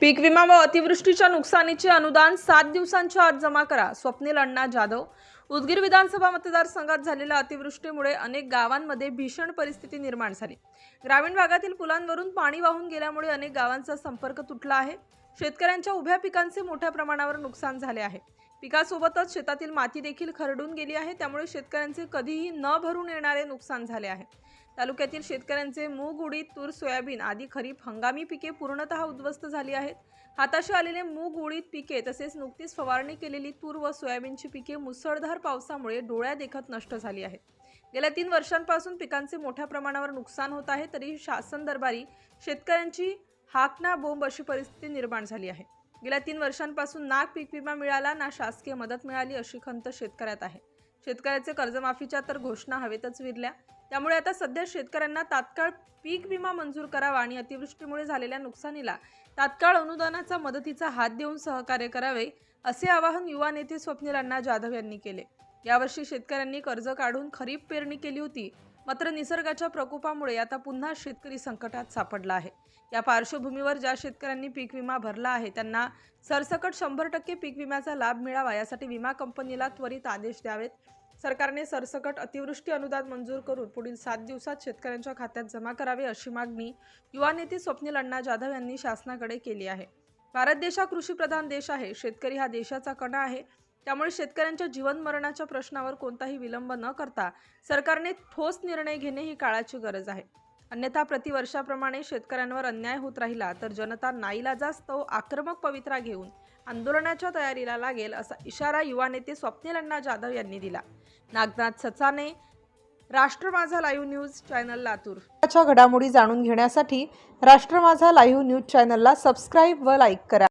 पीक विमा व अतिवृष्टीच्या नुकसानीचे अनुदान सात दिवसांच्या आत जमा करा. स्वप्नील अण्णा जाधव. उदगीर विधानसभा मतदारसंघात झालेल्या अतिवृष्टीमुळे अनेक गावांमध्ये भीषण परिस्थिती निर्माण झाली. ग्रामीण भागातील पुलांवरून पाणी वाहून गेल्यामुळे अनेक गावांचा संपर्क तुटला आहे. शेतकऱ्यांच्या उभ्या पिकांचे मोठ्या प्रमाणावर नुकसान झाले आहे. पिकासोबतच शेतातील माती देखील खरडून गेली आहे. त्यामुळे शेतकऱ्यांचे कधीही न भरून येणारे नुकसान झाले आहे. तालुक्यातील शेतकऱ्यांचे मूग उडीद तूर सोयाबीन आदी खरीप हंगामी पिके पूर्णतः उद्ध्वस्त झाली आहेत. हाताशी आलेले मूग उडीद पिके तसेच नुकतीच फवारणी केलेली तूर व सोयाबीनची पिके मुसळधार पावसामुळे डोळ्या देखत नष्ट झाली आहेत. गेल्या तीन वर्षांपासून पिकांचे मोठ्या प्रमाणावर नुकसान होत आहे तरी शासन दरबारी शेतकऱ्यांची हाक ना बोंब अशी परिस्थिती निर्माण झाली आहे. गेल्या तीन वर्षांपासून ना पीक विमा मिळाला ना शासकीय मदत मिळाली अशी खंत शेतकऱ्यात आहे. शेतकऱ्याचे कर्जमाफीच्या तर घोषणा हवेतच विरल्या. त्यामुळे आता सध्या शेतकऱ्यांना तात्काळ पीक विमा मंजूर करावा आणि अतिवृष्टीमुळे झालेल्या नुकसानीला तात्काळ अनुदानाचा मदतीचा हात देऊन सहकार्य करावे असे आवाहन युवा नेते स्वप्नील अण्णा जाधव यांनी केले. यावर्षी शेतकऱ्यांनी कर्ज काढून खरीप पेरणी केली होती. मात्र निसर्गाच्या प्रकोपामुळे आता पुन्हा शेतकरी संकटात सापडला आहे. या पार्श्वभूमीवर ज्या शेतकऱ्यांनी पीक विमा भरला आहे त्यांना सरसकट शंभर टक्के पीक विम्याचा लाभ मिळावा यासाठी विमा कंपनीला त्वरित आदेश द्यावेत. सरकारने सरसकट अतिवृष्टी अनुदान मंजूर करून पुढील सात दिवसात शेतकऱ्यांच्या खात्यात जमा करावे अशी मागणी युवा नेते स्वप्नील अण्णा जाधव यांनी शासनाकडे केली आहे. भारत देश हा कृषीप्रधान देश आहे. शेतकरी हा देशाचा कणा आहे. त्यामुळे शेतकऱ्यांच्या जीवन मरणाच्या प्रश्नावर कोणताही विलंब न करता सरकारने ठोस निर्णय घेणे ही काळाची गरज आहे. अन्यथा प्रतिवर्षाप्रमाणे शेतकऱ्यांवर अन्याय होत राहिला तर जनता नाईलाजास्तव आक्रमक पवित्रा घेऊन आंदोलनाच्या तयारीला लागेल असा इशारा युवा नेते स्वप्नील अण्णा जाधव यांनी दिला. नागनाथ सचाने राष्ट्र माझा लाईव्ह न्यूज चॅनल लातूर. घडामोडी जाणून घेण्यासाठी राष्ट्र माझा लाईव्ह न्यूज चॅनलला सबस्क्राईब व लाईक करा.